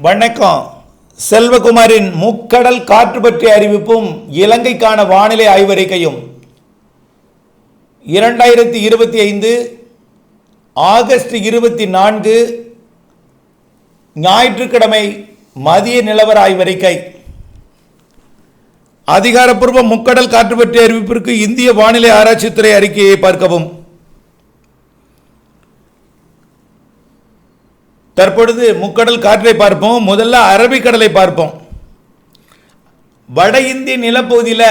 வணக்கம். செல்வகுமாரின் முக்கடல் காற்று பற்றிய அறிவிப்பும் இலங்கைக்கான வானிலை ஆய்வறிக்கையும். இரண்டாயிரத்தி இருபத்தி ஐந்து ஆகஸ்ட் இருபத்தி நான்கு ஞாயிற்றுக்கிழமை மதிய நிலவர ஆய்வறிக்கை. அதிகாரப்பூர்வ முக்கடல் காற்று பற்றிய அறிவிப்பிற்கு இந்திய வானிலை ஆராய்ச்சித்துறை அறிக்கையை பார்க்கவும். தற்பொழுது முக்கடல் காற்றை பார்ப்போம். முதல்ல அரபிக்கடலை பார்ப்போம். வட இந்திய நிலப்பகுதியில்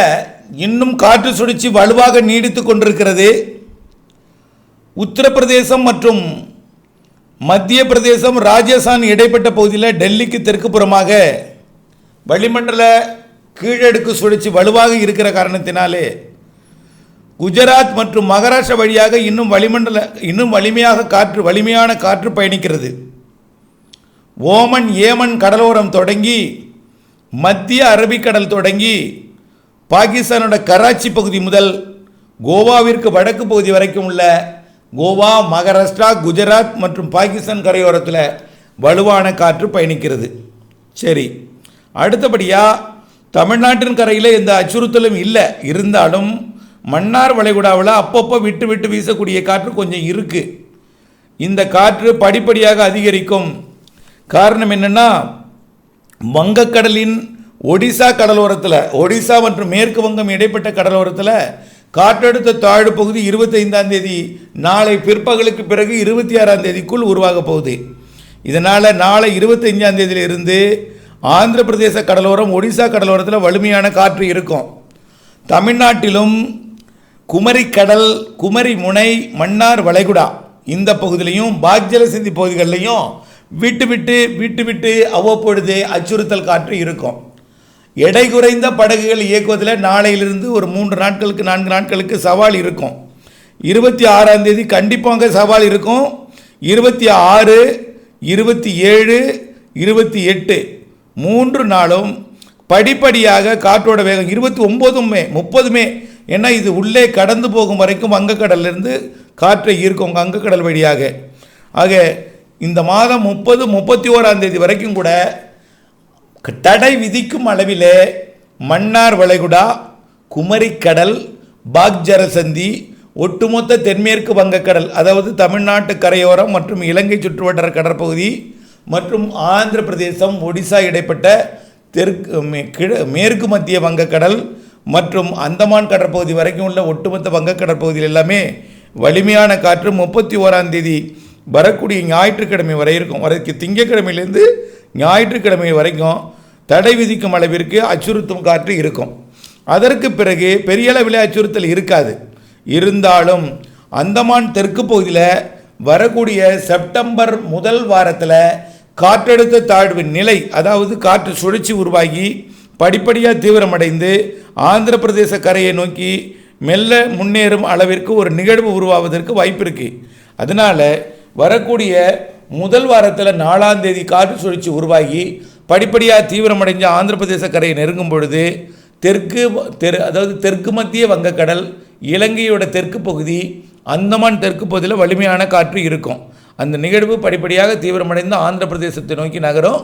இன்னும் காற்று சுழற்சி வலுவாக நீடித்து கொண்டிருக்கிறது. உத்தரப்பிரதேசம் மற்றும் மத்திய பிரதேசம் ராஜஸ்தான் இடைப்பட்ட பகுதியில் டெல்லிக்கு தெற்கு புறமாக வளிமண்டல கீழடுக்கு சுழற்சி வலுவாக இருக்கிற காரணத்தினாலே குஜராத் மற்றும் மகாராஷ்டிரா வழியாக இன்னும் வளிமண்டல இன்னும் வலிமையாக காற்று வலிமையான காற்று பயணிக்கிறது. ஓமன் ஏமன் கடலோரம் தொடங்கி மத்திய அரபிக்கடல் தொடங்கி பாகிஸ்தானோட கராச்சி பகுதி முதல் கோவாவிற்கு வடக்கு பகுதி வரைக்கும் உள்ள கோவா மகாராஷ்டிரா குஜராத் மற்றும் பாகிஸ்தான் கரையோரத்தில் வலுவான காற்று பயணிக்கிறது. சரி அடுத்தபடியாக தமிழ்நாட்டின் கரையில் எந்த அச்சுறுத்தலும் இல்லை. இருந்தாலும் மன்னார் வளைகுடாவில் அப்பப்போ விட்டு விட்டு வீசக்கூடிய காற்று கொஞ்சம் இருக்குது இந்த காற்று படிப்படியாக அதிகரிக்கும். காரணம் என்னென்னா வங்கக்கடலின் ஒடிசா கடலோரத்தில் ஒடிசா மற்றும் மேற்கு வங்கம் இடைப்பட்ட கடலோரத்தில் காற்றழுத்த தாழ்வு பகுதி இருபத்தைந்தாம் தேதி நாளை பிற்பகலுக்கு பிறகு இருபத்தி ஆறாம் தேதிக்குள் உருவாக போகுது. இதனால் நாளை இருபத்தஞ்சாம் தேதியிலிருந்து ஆந்திர பிரதேச கடலோரம் ஒடிசா கடலோரத்தில் வலிமையான காற்று இருக்கும். தமிழ்நாட்டிலும் குமரி கடல் குமரி முனை மன்னார் வளைகுடா இந்த பகுதியிலையும் பாக்ஜலசிந்தி பகுதிகளிலையும் விட்டு விட்டு விட்டு விட்டு அவ்வப்பொழுது அச்சுறுத்தல் காற்று இருக்கும். எடை குறைந்த படகுகள் இயக்குவதில் நாளையிலிருந்து ஒரு மூன்று நாட்களுக்கு நான்கு நாட்களுக்கு சவால் இருக்கும். இருபத்தி ஆறாம் தேதி கண்டிப்பாக சவால் இருக்கும். இருபத்தி ஆறு இருபத்தி ஏழு இருபத்தி எட்டு மூன்று நாளும் படிப்படியாக காற்றோட வேகம் இருபத்தி ஒம்போதுமே முப்பதுமே ஏன்னா இது உள்ளே கடந்து போகும் வரைக்கும் வங்கக்கடல்லிருந்து காற்றை ஈர்க்கும் வங்கக்கடல் வழியாக. ஆக இந்த மாதம் முப்பது முப்பத்தி ஓராம் தேதி வரைக்கும் கூட தடை விதிக்கும் அளவிலே மன்னார் வளைகுடா குமரிக்கடல் பாக்ஜரசந்தி ஒட்டுமொத்த தென்மேற்கு வங்கக்கடல் அதாவது தமிழ்நாட்டு கரையோரம் மற்றும் இலங்கை சுற்றுவட்டார கடற்பகுதி மற்றும் ஆந்திர பிரதேசம் ஒடிசா இடைப்பட்ட தெற்கு மே- கிழ மேற்கு மத்திய வங்கக்கடல் மற்றும் அந்தமான் கடற்பகுதி வரைக்கும் உள்ள ஒட்டுமொத்த வங்கக்கடற்பகுதியில் எல்லாமே வலிமையான காற்று. முப்பத்தி ஓராம் தேதி வரக்கூடிய ஞாயிற்றுக்கிழமை வரை இருக்கும் வரைக்கு திங்கக்கிழமையிலேருந்து ஞாயிற்றுக்கிழமை வரைக்கும் தடை விதிக்கும் அளவிற்கு அச்சுறுத்தும் காற்று இருக்கும். அதற்கு பிறகு பெரிய அளவில் அச்சுறுத்தல் இருக்காது. இருந்தாலும் அந்தமான் தெற்கு பகுதியில் வரக்கூடிய செப்டம்பர் முதல் வாரத்தில் காற்றழுத்த தாழ்வு நிலை அதாவது காற்று சுழற்சி உருவாகி படிப்படியாக தீவிரமடைந்து ஆந்திர பிரதேச கரையை நோக்கி மெல்ல முன்னேறும் அளவிற்கு ஒரு நிகழ்வு உருவாவதற்கு வாய்ப்பு இருக்குது அதனால் வரக்கூடிய முதல் வாரத்தில் நாலாம் தேதி காற்று சுழற்சி உருவாகி படிப்படியாக தீவிரமடைஞ்ச ஆந்திர பிரதேச கரையை நெருங்கும் பொழுது தெற்கு தெரு அதாவது தெற்கு மத்திய வங்கக்கடல் இலங்கையோட தெற்கு பகுதி அந்தமான் தெற்கு பகுதியில் வலிமையான காற்று இருக்கும். அந்த நிகழ்வு படிப்படியாக தீவிரமடைந்து ஆந்திர பிரதேசத்தை நோக்கி நகரும்.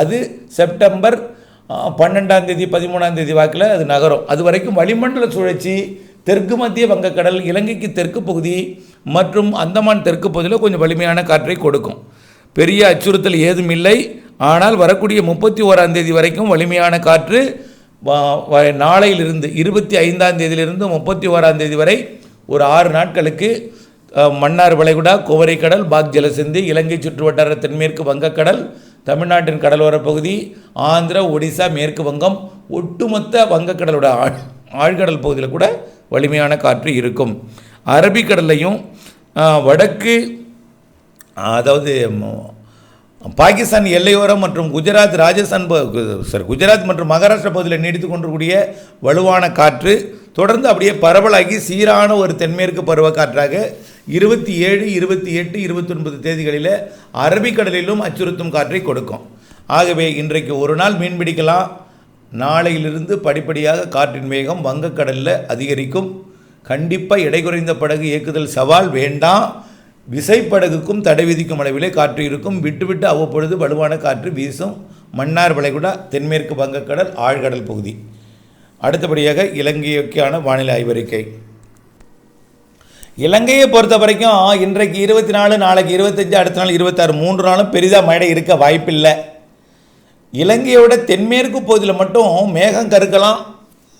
அது செப்டம்பர் பன்னெண்டாம் தேதி பதிமூணாம் தேதி வாக்கில் அது நகரும். அது வரைக்கும் வளிமண்டல சுழற்சி தெற்கு மத்திய வங்கக்கடல் இலங்கைக்கு தெற்கு பகுதி மற்றும் அந்தமான் தெற்கு பகுதியில் கொஞ்சம் வலிமையான காற்றை கொடுக்கும். பெரிய அச்சுறுத்தல் ஏதும் இல்லை. ஆனால் வரக்கூடிய முப்பத்தி ஓராம் தேதி வரைக்கும் வலிமையான காற்று நாளையிலிருந்து இருபத்தி ஐந்தாம் தேதியிலிருந்து முப்பத்தி ஓராம் தேதி வரை ஒரு ஆறு நாட்களுக்கு மன்னார் வளைகுடா குவரைக்கடல் பாக் ஜலசிந்தி இலங்கை சுற்றுவட்டார தென்மேற்கு வங்கக்கடல் தமிழ்நாட்டின் கடலோர பகுதி ஆந்திரா ஒடிசா மேற்கு வங்கம் ஒட்டுமொத்த வங்கக்கடலோட ஆழ் ஆழ்கடல் பகுதியில் கூட வலிமையான காற்று இருக்கும். அரபிக்கடல்லையும் வடக்கு அதாவது பாகிஸ்தான் எல்லையோரம் மற்றும் குஜராத் ராஜஸ்தான் சாரி குஜராத் மற்றும் மகாராஷ்டிரா பகுதியில் நீடித்து கொண்டிருக்கூடிய வலுவான காற்று தொடர்ந்து அப்படியே பரவலாகி சீரான ஒரு தென்மேற்கு பருவக்காற்றாக இருபத்தி ஏழு இருபத்தி எட்டு இருபத்தொன்பது தேதிகளில் அரபிக்கடலிலும் அச்சுறுத்தும் காற்றை கொடுக்கும். ஆகவே இன்றைக்கு ஒரு நாள் மீன் பிடிக்கலாம். நாளையிலிருந்து படிப்படியாக காற்றின் வேகம் வங்கக்கடலில் அதிகரிக்கும். கண்டிப்பாக எடை குறைந்த படகு இயக்குதல் சவால் வேண்டாம். விசைப்படகுக்கும் தடை விதிக்கும் அளவிலே காற்று இருக்கும். விட்டு விட்டு அவ்வப்பொழுது வலுவான காற்று வீசும். மன்னார் வளைகுடா தென்மேற்கு வங்கக்கடல் ஆழ்கடல் பகுதி. அடுத்தபடியாக இலங்கைக்கான வானிலை ஆய்வறிக்கை. இலங்கையை பொறுத்த வரைக்கும் இன்றைக்கு இருபத்தி நாலு நாளைக்கு இருபத்தஞ்சு அடுத்த நாள் இருபத்தாறு மூன்று நாளும் பெரிதாக மழை இருக்க வாய்ப்பில்லை. இலங்கையோட தென்மேற்கு பகுதியில் மட்டும் மேகம் கருக்கலாம்.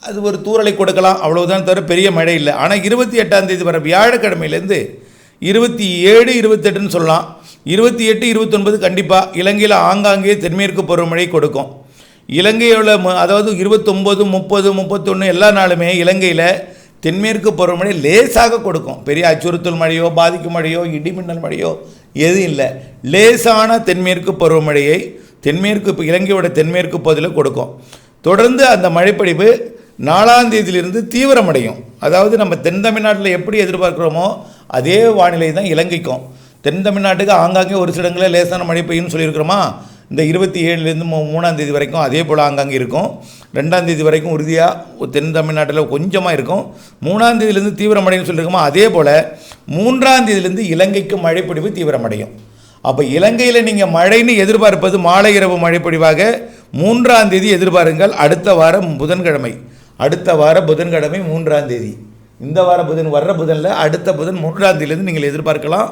அது ஒரு தூறலை கொடுக்கலாம் அவ்வளவுதான் தவிர பெரிய மழை இல்லை. ஆனால் இருபத்தி எட்டாம் தேதி வர வியாழக்கிழமையிலேருந்து இருபத்தி ஏழு இருபத்தெட்டுன்னு சொல்லலாம். இருபத்தி எட்டு இருபத்தொன்பது கண்டிப்பாக இலங்கையில் ஆங்காங்கே தென்மேற்கு பருவமழை கொடுக்கும். இலங்கையோட ம- அதாவது இருபத்தொம்போது முப்பது முப்பத்தொன்று எல்லா நாளுமே இலங்கையில் தென்மேற்கு பருவமழை லேசாக கொடுக்கும். பெரிய அச்சுறுத்தல் மழையோ பாதிக்கும் மழையோ இடிமின்னல் மழையோ எதுவும் இல்லை. லேசான தென்மேற்கு பருவமழையை தென்மேற்கு இப்போ இலங்கையோட தென்மேற்கு பகுதியில் கொடுக்கும். தொடர்ந்து அந்த மழைப்பொழிவு நாலாம் தேதியிலிருந்து தீவிரமடையும். அதாவது நம்ம தென் தமிழ்நாட்டில் எப்படி எதிர்பார்க்குறோமோ அதே வானிலை தான் இலங்கைக்கும். தென் தமிழ்நாட்டுக்கு ஆங்காங்கே ஒரு சில இடங்களில் லேசான மழை பெய்யும்னு சொல்லியிருக்கிறோமா? இந்த இருபத்தி ஏழுலேருந்து மூ மூணாம் தேதி வரைக்கும் அதே போல் ஆங்காங்கே இருக்கும். ரெண்டாம் தேதி வரைக்கும் உறுதியாக தென் தமிழ்நாட்டில் கொஞ்சமாக இருக்கும். மூணாம் தேதியிலேருந்து தீவிரமடையும் சொல்லியிருக்கோமா அதே போல் மூன்றாம் தேதியிலேருந்து இலங்கைக்கு மழைப்பொழிவு தீவிரமடையும். அப்போ இலங்கையில் நீங்கள் மழைன்னு எதிர்பார்ப்பது மாலை இரவு மழைப்பொழிவாக மூன்றாம் தேதி எதிர்பாருங்கள். அடுத்த வாரம் புதன்கிழமை. அடுத்த வார புதன்கிழமை மூன்றாம் தேதி. இந்த வார புதன் வர்ற புதனில் அடுத்த புதன் மூன்றாம் தேதியிலேருந்து நீங்கள் எதிர்பார்க்கலாம்.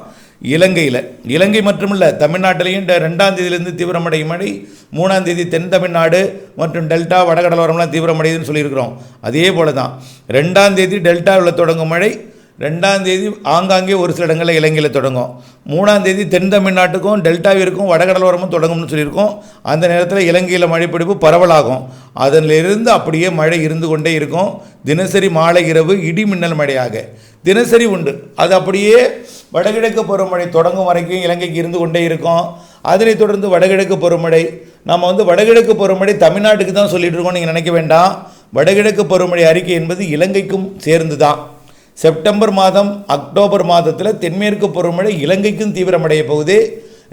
இலங்கையில். இலங்கை மட்டுமில்ல தமிழ்நாட்டிலையும் ரெண்டாம் தேதியிலேருந்து தீவிரமடையும் மழை மூணாம் தேதி தென் தமிழ்நாடு மற்றும் டெல்டா வடகடலோரம்லாம் தீவிரமடையுதுன்னு சொல்லியிருக்கிறோம். அதே போல தான் ரெண்டாம் தேதி டெல்டாவில் தொடங்கும் மழை ரெண்டாம் தேதி ஆங்காங்கே ஒரு சில இடங்களில் இலங்கையில் தொடங்கும். மூணாம் தேதி தென் தமிழ்நாட்டுக்கும் டெல்டாவிற்கும் வடகடலோரமும் தொடங்கும்னு சொல்லியிருக்கோம். அந்த நேரத்தில் இலங்கையில் மழைப்பிடிப்பு பரவலாகும். அதிலிருந்து அப்படியே மழை இருந்து கொண்டே இருக்கும். தினசரி மாலை இரவு இடி மின்னல் மழையாக. தினசரி உண்டு. அது அப்படியே வடகிழக்கு பருவமழை தொடங்கும் வரைக்கும் இலங்கைக்கு இருந்து கொண்டே இருக்கும். அதனைத் தொடர்ந்து வடகிழக்கு பருவமழை. நம்ம வந்து வடகிழக்கு பருவமழை தமிழ்நாட்டுக்கு தான் சொல்லிட்டு இருக்கோம் நீங்கள் நினைக்க வேண்டாம். வடகிழக்கு பருவமழை அறிக்கை என்பது இலங்கைக்கும் சேர்ந்து தான் செப்டம்பர் மாதம் அக்டோபர் மாதத்தில் தென்மேற்கு பருவமழை இலங்கைக்கும் தீவிரமடைய போகுது.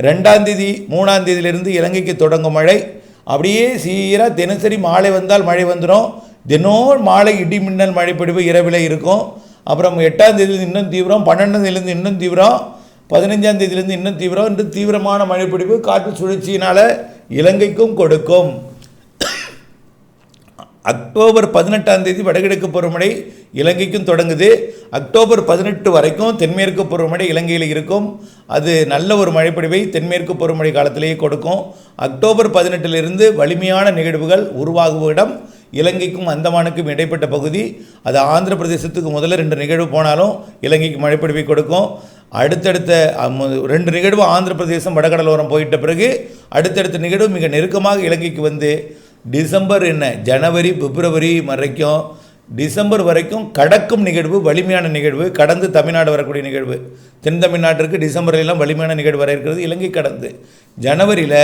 ரெண்டாம் தேதி மூணாம் தேதியிலிருந்து இலங்கைக்கு தொடங்கும் மழை. அப்படியே சீராக தினசரி மாலை வந்தால் மழை வந்துடும் தினம் மாலை இடி மின்னல் மழை இரவில் இருக்கும். அப்புறம் எட்டாம் தேதியிலிருந்து இன்னும் தீவிரம் பன்னெண்டாம் தேதியிலிருந்து இன்னும் தீவிரம் பதினஞ்சாம் தேதியிலிருந்து இன்னும் தீவிரம். என்று தீவிரமான மழைப்பிடிப்பு காற்று சுழற்சியினால் இலங்கைக்கும் கொடுக்கும். அக்டோபர் பதினெட்டாம் தேதி வடகிழக்கு பருவமழை இலங்கைக்கும் தொடங்குது. அக்டோபர் பதினெட்டு வரைக்கும் தென்மேற்கு பருவமழை இலங்கையில் இருக்கும். அது நல்ல ஒரு மழைப்பொழிவை தென்மேற்கு பருவமழை காலத்திலேயே கொடுக்கும். அக்டோபர் பதினெட்டிலிருந்து வலிமையான நிகழ்வுகள் உருவாகும் இடம். இலங்கைக்கும் அந்தமானுக்கும் இடைப்பட்ட பகுதி. அது ஆந்திர பிரதேசத்துக்கு முதல்ல ரெண்டு நிகழ்வு போனாலும் இலங்கைக்கு மழைப்பொழிவை கொடுக்கும். அடுத்தடுத்த ரெண்டு நிகழ்வு ஆந்திர பிரதேசம் வடகடலோரம் போயிட்ட பிறகு அடுத்தடுத்த நிகழ்வு மிக நெருக்கமாக இலங்கைக்கு வந்து டிசம்பர் என்ன? ஜனவரி பிப்ரவரி வரைக்கும் டிசம்பர் வரைக்கும் கடக்கும் நிகழ்வு வலிமையான நிகழ்வு கடந்து தமிழ்நாடு வரக்கூடிய நிகழ்வு. தென் தமிழ்நாட்டிற்கு வலிமையான நிகழ்வு வர இருக்கிறது இலங்கை கடந்து. ஜனவரியில்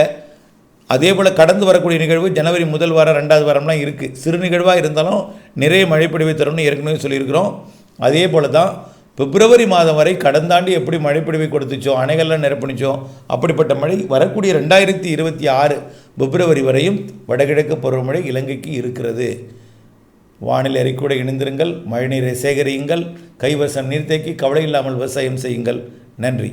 அதே போல் கடந்து வரக்கூடிய நிகழ்வு ஜனவரி முதல் வாரம் ரெண்டாவது வாரம்லாம் இருக்குது சிறு நிகழ்வாக இருந்தாலும் நிறைய மழைப்பொழிவை தரும்னு ஏற்கனவே சொல்லியிருக்கிறோம். அதே போல் தான் பிப்ரவரி மாதம் வரை கடந்தாண்டு எப்படி மழைப்பிடிவை கொடுத்துச்சோ அணைகள்லாம் நிரப்பிச்சோ அப்படிப்பட்ட மழை வரக்கூடிய ரெண்டாயிரத்தி இருபத்தி ஆறு பிப்ரவரி வரையும் வடகிழக்கு பருவமழை இலங்கைக்கு இருக்கிறது. வானிலை அறிக்கூட இணைந்திருங்கள் மழைநீரை சேகரியுங்கள் கைவசம் நீர்த்தேக்கி கவலை இல்லாமல் விவசாயம் செய்யுங்கள். நன்றி.